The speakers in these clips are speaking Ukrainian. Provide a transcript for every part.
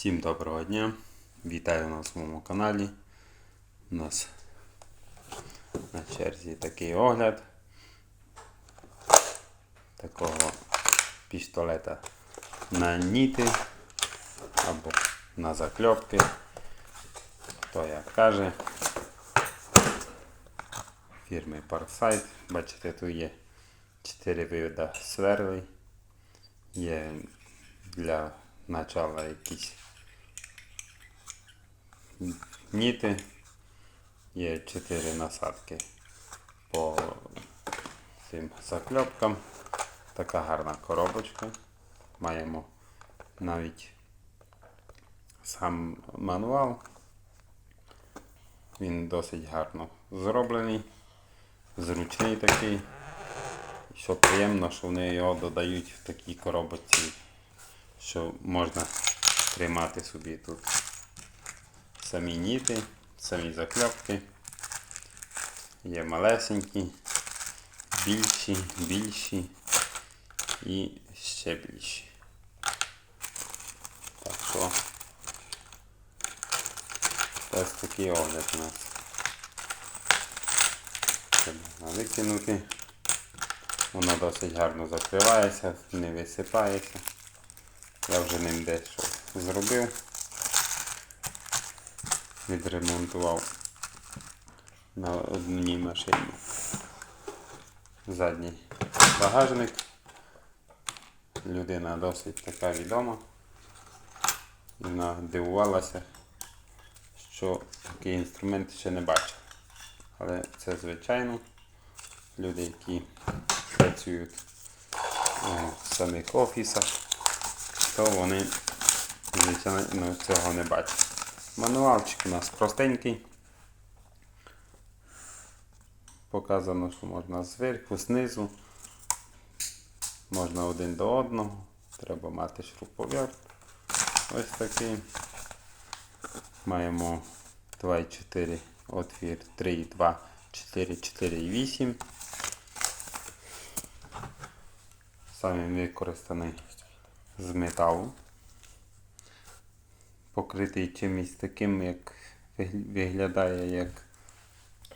Всім доброго дня! Вітаю на своєму каналі. У нас на черзі такий огляд такого пістолета на ніти або на закльопки. Хто як каже. Фірми Parkside. Бачите, тут є 4 вида сверлей. Є для начала якісь ніти. Є 4 насадки по цим закльопкам. Така гарна коробочка. Маємо навіть сам мануал. Він досить гарно зроблений, зручний такий. Що приємно, що вони його додають в такій коробочці, що можна тримати собі тут самі ніти, самі закльопки. Є малесенькі, більші, більші і ще більші. Так що ось такий огляд у нас. Можна викинути. Воно досить гарно закривається, не висипається. Я вже ним дещо зробив. Відремонтував на одній машині. Задній багажник. Людина досить така відома. Вона дивувалася, що такий інструмент ще не бачив. Але це звичайно люди, які працюють е, в самих офісах, то вони звичайно цього не бачать. Мануалчик у нас простенький. Показано, що можна зверху, знизу, можна один до одного, треба мати шуруповерт. Ось такий. Маємо 2,4 отвір 3,2, 4, 4,8. Сам він використаний з металу. Покритий чимось таким, як виглядає як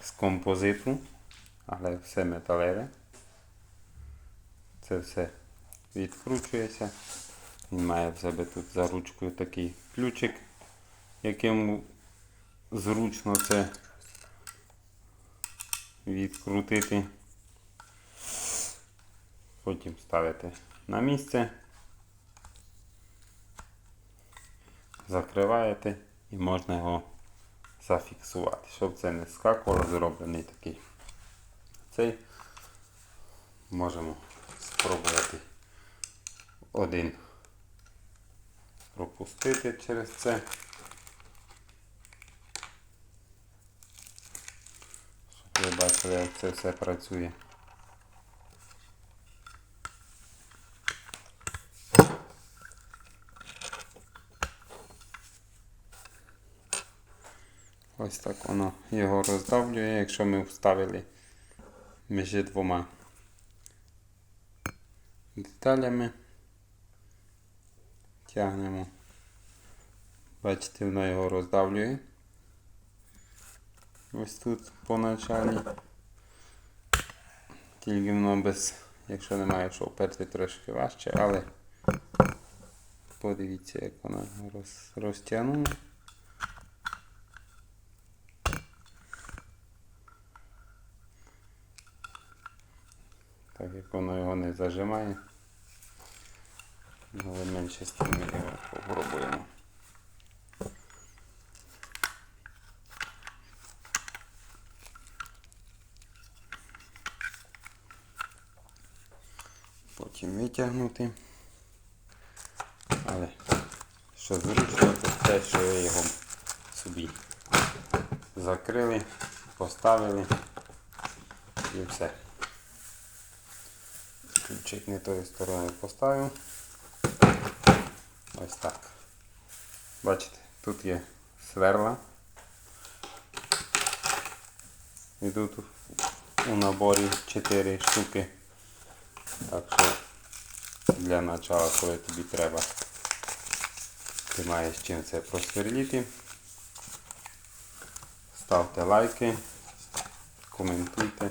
з композиту, але все металеве. Це все відкручується. Він має в себе тут за ручкою такий ключик, яким зручно це відкрутити. Потім ставити на місце, закриваєте і можна його зафіксувати. Щоб це не скакувало, зроблений такий. Цей можемо спробувати один пропустити через це. Щоб ви бачили, як це все працює. Ось так воно його роздавлює, якщо ми вставили між двома деталями. Тягнемо. Бачите, воно його роздавлює. Ось тут по началі. Тільки воно без, якщо немає що вперти, трошки важче, але подивіться, як воно роз, розтягнуло. Так як воно його не зажимає. Але менше тим його попробуємо. Потім витягнути. Але що зручно, то те, що ви його собі закрили, поставили і все. Ключик не тою стороною поставив. Ось так. Бачите, тут є сверла. І тут у наборі 4 штуки. Так що для начала, коли тобі треба Ти маєш чим це просверліти. Ставте лайки, коментуйте.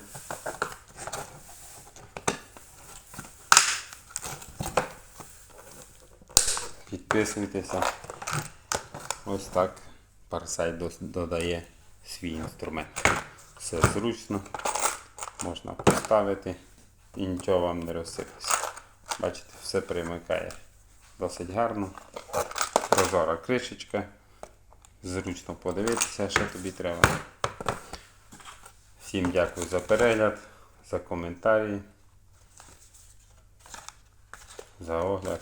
Підписуйтеся. Ось так Парсай дос- додає свій інструмент. Все зручно, можна поставити і нічого вам не розсипеться. Бачите, все примикає досить гарно. Прозора кришечка. Зручно подивитися, що тобі треба. Всім дякую за перегляд, за коментарі, за огляд.